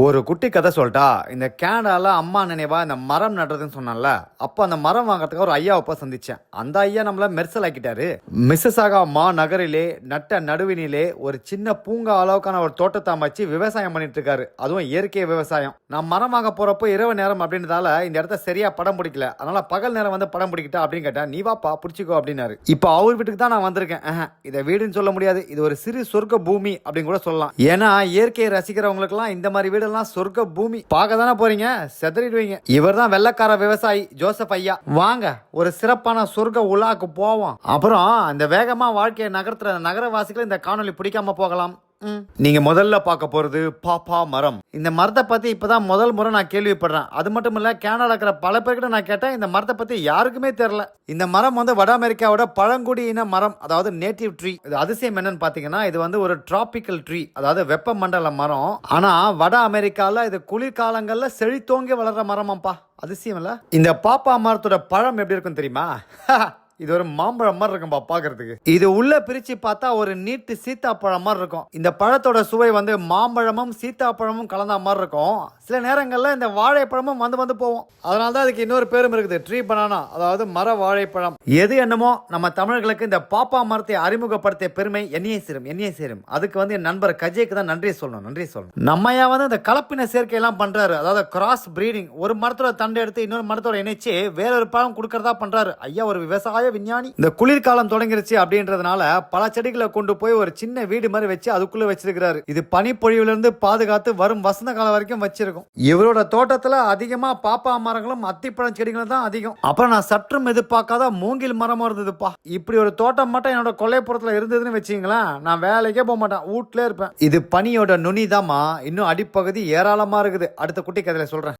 ஒரு குட்டி கதை சொல்லிட்டா இந்த கேனடாவில் அம்மா நினைவா இந்த மரம் நடுறதுன்னு சொன்னால அப்போ அந்த மரம் வாங்குறதுக்கு ஒரு ஐயாவை போய் சந்திச்சேன். அந்த ஐயா நம்மள மெர்சல் ஆக்கிட்டாரு. மிஸ்ஸஸாகா மா நகரிலே நட்ட நடுவினிலே ஒரு சின்ன பூங்கா அளவுக்கான ஒரு தோட்டத்தை அமைச்சு விவசாயம் பண்ணிட்டு இருக்காரு. அதுவும் இயற்கை விவசாயம். நான் மரம் வாங்க போறப்போ இரவு நேரம் அப்படின்றதால இந்த இடத்த சரியா படம் பிடிக்கல. அதனால பகல் நேரம் வந்து படம் பிடிக்கிட்டா அப்படின்னு கேட்டேன் நீ வாப்பா பிடிச்சிக்கோ அப்படின்னாரு. இப்போ அவர் வீட்டுக்கு தான் நான் வந்திருக்கேன். இதை வீடுன்னு சொல்ல முடியாது. இது ஒரு சிறு சொர்க்க பூமி அப்படின்னு கூட சொல்லலாம். ஏன்னா இயற்கையை ரசிக்கிறவங்களுக்குலாம் இந்த மாதிரி வீடெல்லாம் சொர்க்க பூமி பார்க்க தானே போறீங்க? செதறிடுவீங்க. இவர் தான் வெள்ளக்கார விவசாயி ஜோசப் ஐயா. வாங்க ஒரு சிறப்பான சொர்க்க உலாக்கு போவோம். அப்புறம் அந்த வேகமா வாழ்க்கையை நகர்த்துற நகரவாசிகளை இந்த காணொளி பிடிக்காம போகலாம். நீங்க முதல்ல பார்க்க போறது பாப்பா மரம். இந்த மரத்தை பத்தி இப்பதான் முதல் முறை நான் கேள்விப்படுறேன். அது மட்டும் இல்ல கேனடா இருக்கிற பல பேர்கிட்ட நான் கேட்டேன். இந்த மரத்தை பத்தி யாருக்குமே தெரியல. இந்த மரம் வந்து வட அமெரிக்காவோட பழங்குடி இன மரம் அதாவது நேட்டிவ் ட்ரீ இது அதிசயம் என்னன்னு பாத்தீங்கன்னா இது வந்து ஒரு டிராபிக்கல் ட்ரீ அதாவது வெப்பமண்டல மரம். ஆனா வட அமெரிக்கால இது குளிர்காலங்கள்ல செழித்தோங்கி வளர்ற மரமாப்பா அதிசயம் இல்ல? இந்த பாப்பா மரத்தோட பழம் எப்படி இருக்கும் தெரியுமா? இது ஒரு மாம்பழம் மாதிரி இருக்கும்பா பாக்குறதுக்கு. இது உள்ள பிரிச்சு பார்த்தா ஒரு நீட்டு சீத்தாப்பழம் மாதிரி இருக்கும். இந்த பழத்தோட சுவை வந்து மாம்பழமும் சீத்தாப்பழமும் கலந்த மாதிரி இருக்கும். சில நேரங்கள்ல இந்த வாழைப்பழமும் வந்து வந்து போவோம் அதனால தான் அதுக்கு இன்னொரு பேரும் இருக்குது ட்ரீ பனானா அதாவது மர வாழைப்பழம். எது என்னமோ நம்ம தமிழர்களுக்கு இந்த பாப்பா மரத்தை அறிமுகப்படுத்திய பெருமை என்னையே சேரும் என்னையே சேரும். அதுக்கு வந்து என் நண்பர் கஜேக்கு தான் நன்றி சொல்லணும் நன்றி சொல்லணும். நம்மையா வந்து இந்த கலப்பின சேர்க்கை எல்லாம் பண்றாரு. அதாவது கிராஸ் பிரீடிங் ஒரு மரத்தோட தண்டை எடுத்து இன்னொரு மரத்தோட இணைச்சு வேறொரு பழம் கொடுக்கறதா பண்றாரு. ஐயா ஒரு விவசாய விஞ்ஞானி. இந்த குளிர்காலம் தொடங்கிருச்சு அப்படின்றதுனால பல செடிகளை கொண்டு போய் ஒரு சின்ன வீடு மாதிரி வச்சு அதுக்குள்ள வச்சிருக்கிறாரு. இது பனிப்பொழிவுல இருந்து பாதுகாத்து வரும் வசந்த காலம் வரைக்கும் வச்சிருக்கும். இவரோட தோட்டத்துல அதிகமா பாப்பா மரங்களும் அத்திப்பழம் செடிகளும் தான் அதிகம். அப்புறம் நான் சற்றும் எதிர்பார்க்காத மூங்கில் மரமும் இருந்ததுப்பா. இப்படி ஒரு தோட்டம் மட்டும் என்னோட கொல்லைப்புறத்துல இருந்ததுன்னு வச்சுங்களேன் நான் வேலைக்கே போக மாட்டேன். வீட்ல இருப்பேன். இது பனியோட நுனி இன்னும் அடிப்பகுதி ஏராளமா இருக்குது. அடுத்த குட்டி கதையில சொல்றேன்.